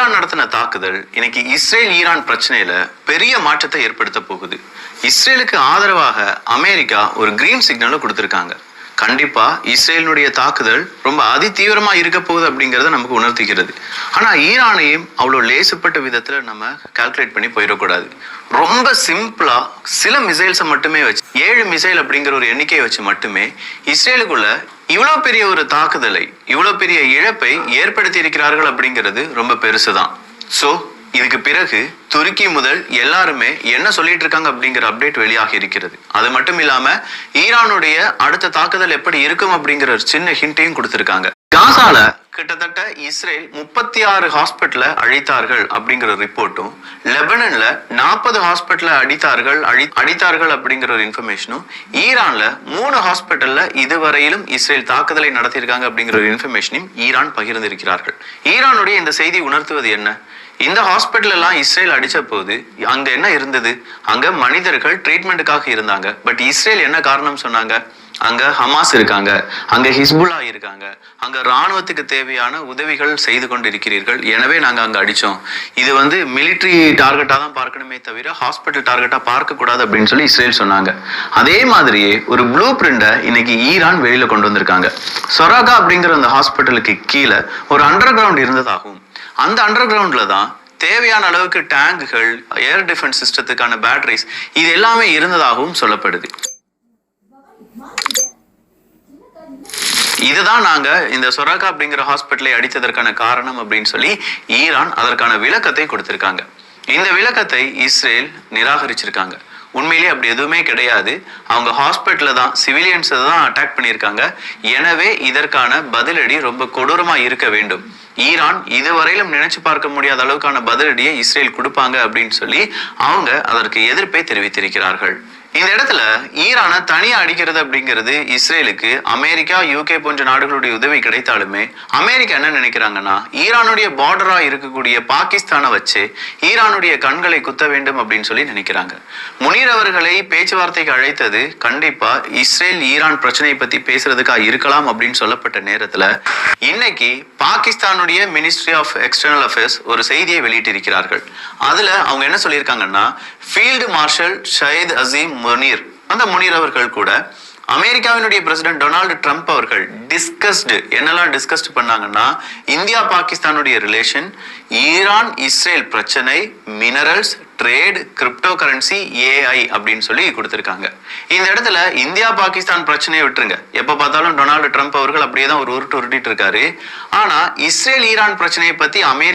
Iran நடத்தின தாக்குதல் இன்னைக்கு இஸ்ரேல் ஈரான் பிரச்சனையில பெரிய மாற்றத்தை ஏற்படுத்த போகுது. இஸ்ரேலுக்கு ஆதரவாக அமெரிக்கா ஒரு கிரீன் சிக்னலை கொடுத்திருக்காங்க. கண்டிப்பா இஸ்ரேலினுடைய தாக்குதல் ரொம்ப அதி தீவிரமா இருக்க போகுது அப்படிங்கறத நமக்கு உணர்த்திக்கிறது ஆனா ஈரானையும் அவ்வளவு லேசுப்பட்ட விதத்துல நம்ம கால்குலேட் பண்ணி போயிடக்கூடாது. ரொம்ப சிம்பிளா சில மிசைல்ஸை மட்டுமே வச்சு ஏழு மிசைல் அப்படிங்கிற ஒரு எண்ணிக்கையை வச்சு மட்டுமே இஸ்ரேலுக்குள்ள இவ்வளவு பெரிய ஒரு தாக்குதலை இவ்வளவு பெரிய இழப்பை ஏற்படுத்தி இருக்கிறார்கள் அப்படிங்கிறது ரொம்ப பெருசுதான். சோ இதுக்கு பிறகு துருக்கி முதல் எல்லாருமே என்ன சொல்லிட்டு இருக்காங்க அப்படிங்கிற அப்டேட் வெளியாகி இருக்கிறது. அது மட்டும் இல்லாம ஈரானுடைய அடுத்த தாக்குதல் எப்படி இருக்கும் அப்படிங்கிற ஒரு சின்ன ஹிண்ட்டையும் கொடுத்திருக்காங்க. காசால கிட்டத்தட்ட இஸ்ரேல் முப்பத்தி ஆறு ஹாஸ்பிட்டல அழித்தார்கள் அப்படிங்கிற ரிப்போர்ட்டும் லெபனன்ல நாற்பது ஹாஸ்பிட்டல அடித்தார்கள் அழி அடித்தார்கள் அப்படிங்கிற ஒரு இன்ஃபர்மேஷனும் ஈரான்ல மூணு ஹாஸ்பிட்டல்ல இதுவரையிலும் இஸ்ரேல் தாக்குதலை நடத்தியிருக்காங்க அப்படிங்கிற ஒரு இன்ஃபர்மேஷனையும் ஈரான் பகிர்ந்திருக்கிறார்கள். ஈரானுடைய இந்த செய்தி உணர்த்துவது என்ன? இந்த ஹாஸ்பிட்டல் எல்லாம் இஸ்ரேல் அடிச்ச போது அங்க என்ன இருந்தது? அங்க மனிதர்கள் ட்ரீட்மெண்ட்டுக்காக இருந்தாங்க. பட் இஸ்ரேல் என்ன காரணம் சொன்னாங்க? அங்க ஹமாஸ் இருக்காங்க. அங்க ஹிஸ்புல்லா இருக்காங்க. அங்க ராணுவத்துக்கு தேவையான உதவிகள் செய்து கொண்டிருக்கிறீர்கள். எனவே நாங்க அங்க அடிச்சோம். இது வந்து மிலிட்ரி டார்கெட்டா தான் பார்க்கணுமே தவிர ஹாஸ்பிட்டல் டார்கெட்டா பார்க்க கூடாது அப்படின்னு சொல்லி இஸ்ரேல் சொன்னாங்க. அதே மாதிரியே ஒரு ப்ளூ பிரிண்டை இன்னைக்கு ஈரான் வெளியில கொண்டு வந்திருக்காங்க. சொராகா அப்படிங்கிற அந்த ஹாஸ்பிட்டலுக்கு கீழே ஒரு அண்டர் கிரவுண்ட் இருந்ததாகவும் அந்த அண்டர் கிரவுண்டில் தான் தேவையான அளவுக்கு டேங்குகள் ஏர் டிஃபென்ஸ் சிஸ்டத்துக்கான பேட்டரிஸ் இது எல்லாமே இருந்ததாகவும் சொல்லப்படுது. இதுதான் நாங்க இந்த சொராக்கா அப்படிங்கிற ஹாஸ்பிட்டலை அடித்ததற்கான காரணம் அப்படின்னு சொல்லி ஈரான் அதற்கான விளக்கத்தை கொடுத்திருக்காங்க. இந்த விளக்கத்தை இஸ்ரேல் நிராகரிச்சிருக்காங்க. உண்மையிலேயே அப்படி எதுவுமே கிடையாது. அவங்க ஹாஸ்பிட்டலில் தான் சிவிலியன்ஸை தான் அட்டாக் பண்ணியிருக்காங்க. எனவே இதற்கான பதிலடி ரொம்ப கொடூரமா இருக்க வேண்டும். ஈரான் இதுவரையிலும் நினைச்சு பார்க்க முடியாத அளவுக்கான பதிலடியை இஸ்ரேல் கொடுப்பாங்க அப்படின்னு சொல்லி அவங்க அதற்கு எதிர்ப்பை தெரிவித்திருக்கிறார்கள். இந்த இடத்துல ஈரானை தனியா அடிக்கிறது அப்படிங்கிறது இஸ்ரேலுக்கு அமெரிக்கா யூகே போன்ற நாடுகளுடைய உதவி கிடைத்தாலுமே அமெரிக்கா என்ன நினைக்கிறாங்கன்னா ஈரானுடைய பார்டரா இருக்கக்கூடிய பாகிஸ்தானை வச்சு ஈரானுடைய கண்களை குத்த வேண்டும் அப்படின்னு சொல்லி நினைக்கிறாங்க. முனீர் அவர்களை பேச்சுவார்த்தைக்கு அழைத்தது கண்டிப்பா இஸ்ரேல் ஈரான் பிரச்சனையை பத்தி பேசுறதுக்காக இருக்கலாம் அப்படின்னு சொல்லப்பட்ட நேரத்துல இன்னைக்கு பாகிஸ்தானுடைய மினிஸ்ட்ரி ஆஃப் எக்ஸ்டர்னல் அஃபேர்ஸ் ஒரு செய்தியை வெளியிட்டிருக்கிறார்கள். அதுல அவங்க என்ன சொல்லியிருக்காங்கன்னா ஃபீல்டு மார்ஷல் ஷயத் அசீம் முனீர் அந்த முனீர் அவர்கள் கூட அமெரிக்காவினுடைய பிரசிடென்ட் டொனால்டு ட்ரம்ப் அவர்கள் டிஸ்கஸ்டு என்னெல்லாம் டிஸ்கஸ்ட் பண்ணாங்கன்னா இந்தியா பாகிஸ்தானுடைய ரிலேஷன் ஈரான் இஸ்ரேல் பிரச்சனை minerals trade crypto currency AI அப்படின்னு சொல்லி கொடுத்திருக்காங்க. இந்த இடத்துல இந்தியா பாகிஸ்தான் பிரச்சனையை விட்டுருங்க. எப்போ பார்த்தாலும் டொனால்டு ட்ரம்ப் அவர்கள் அப்படியே தான் ஒரு உருட்டு உருட்டிட்டு இருக்காரு. ஆனா இஸ்ரேல் ஈரான் பிரச்சனையை பத்தி அமெரிக்கா